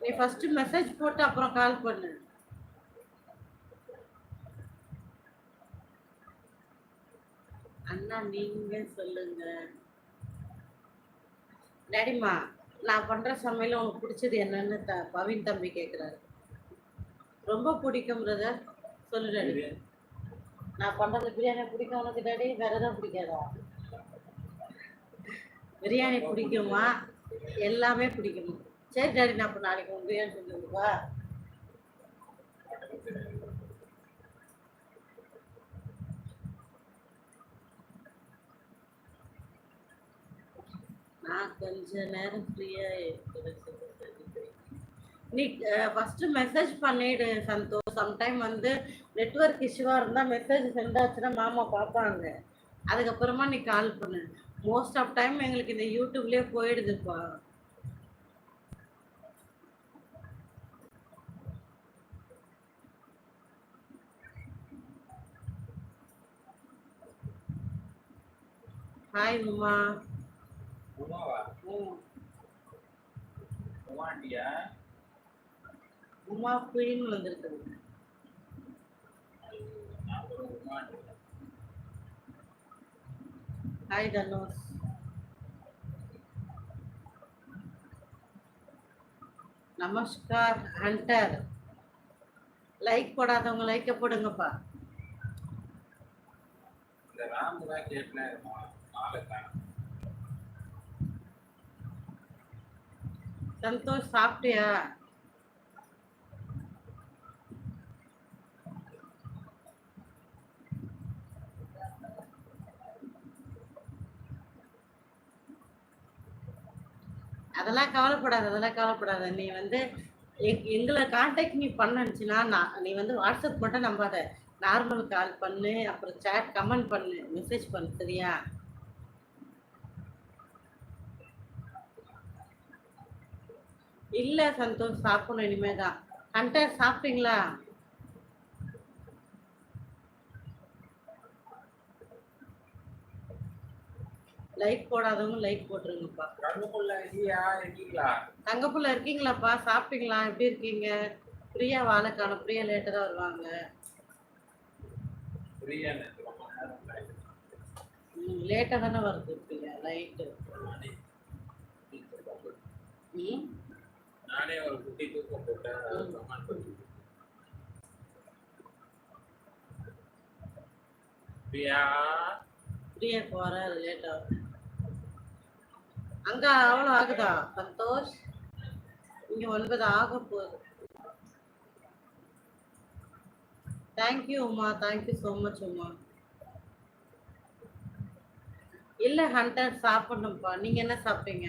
நீ first message போட்டு அப்புறம் கால் பண்ணு. அண்ணா நீங்க சொல்லுங்க. டேடிமா நான் பண்ற சமையல் உனக்கு பிடிச்சது என்னன்னு த பவின் தம்பி கேக்குறாரு. ரொம்ப பிடிக்கும் பிரதர் சொல்லு டாடி. நான் பண்றது பிரியாணி பிடிக்கும் உனக்கு டாடி? வேற எதாவது பிடிக்காதா? பிரியாணி பிடிக்குமா? எல்லாமே பிடிக்குமா? சரி டாடி நான் அப்போ நாளைக்கு உங்க பிரியாணி செஞ்சு நான் கொஞ்ச நேரம் ஃப்ரீயா நீ ஃபர்ஸ்ட் மெசேஜ் பண்ணிடு சந்தோஷ். சம்டைம் வந்து நெட்வொர்க் இஷ்யூவாக இருந்தால் மெசேஜ் சென்ட் ஆச்சுன்னா மாமா பார்ப்பாங்க அதுக்கப்புறமா நீ கால் பண்ணு. மோஸ்ட் ஆஃப் டைம் எங்களுக்கு இந்த யூடியூப்லேயே போயிடுதுப்பா. ஹாய் உமா உமா குயின் வந்திருக்குது. ஹாய் தனுஷ் நமஸ்கார் ஹண்டர் லைக் போடாதவங்க லைக்க போடுங்கப்பா. இந்த ராமு தான் கேட்டுனே இருப்பான் சந்தோஷ் சாப்பிட்டியா? அதெல்லாம் கவலைப்படாத அதெல்லாம் கவலைப்படாத. நீ வந்து எங்- எங்களை காண்டாக்ட் நீ பண்ணுச்சுன்னா நான் நீ வந்து வாட்ஸ்அப் மட்டும் நம்பாத. நார்மல் கால் பண்ணு அப்புறம் சேட் கமெண்ட் பண்ணு மெசேஜ் பண்ணு சரியா? இல்ல சந்தோஷ் சாப்பிடணும் இனிமேதான். ஹண்டர் சாப்பிட்டீங்களா? லைக் போடாதவங்க லைக் போட்டுருங்கப்பா. தங்கப்புள்ள இருக்கீங்களாப்பா? சாப்பிட்டீங்களா? எப்படி இருக்கீங்க? பிரியா வாழைக்கான பிரியா லேட்டரா வருவாங்க. ஃப்ரீயா நேற்று ரொம்ப நேரம் ஆயிடுச்சு. லேட்டா தானே வருது பிரியா ரைட்டு போட்டு- ம்? நானே ஒரு குட்டி தூக்கம் போட்டேன் கமெண்ட் பிரியா? பிரியா போற லேட்டா அங்க அவ்வளோ ஆகுதா? சந்தோஷ்? இங்க ஒன்பது ஆக போகுது. Thank you Uma. Thank you so much Uma. இல்லை ஹண்டர் சாப்பிடணும்ப்பா. நீங்க என்ன சாப்பிட்டீங்க?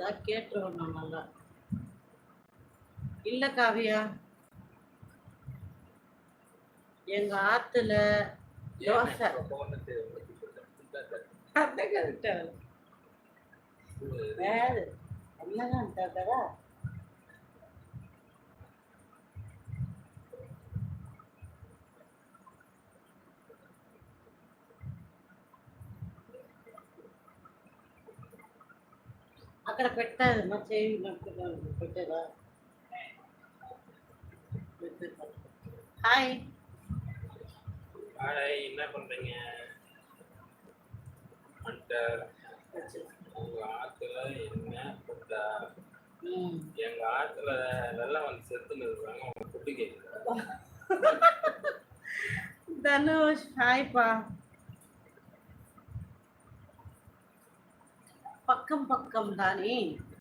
ஏதாவது கேட்டுருவோம் நல்லா இல்ல காவியா. எங்க ஆத்துல தோசை. அந்த கரெக்டா வேற. என்னதான் தகரா అక్కడ పెట్టారు మా చేయి నొప్పులు పెట్టారా హాయ్ ஹாய் என்ன பண்றீங்க அந்த உங்க ஆத்துல என்ன புட்டா எங்க ஆத்துல வெள்ளம் வந்து செத்துன்னு இருக்காங்க உங்க புட்டு கேக்குது தனுஷ் ஹாய்ப்பா పక్కం పక్కం దాని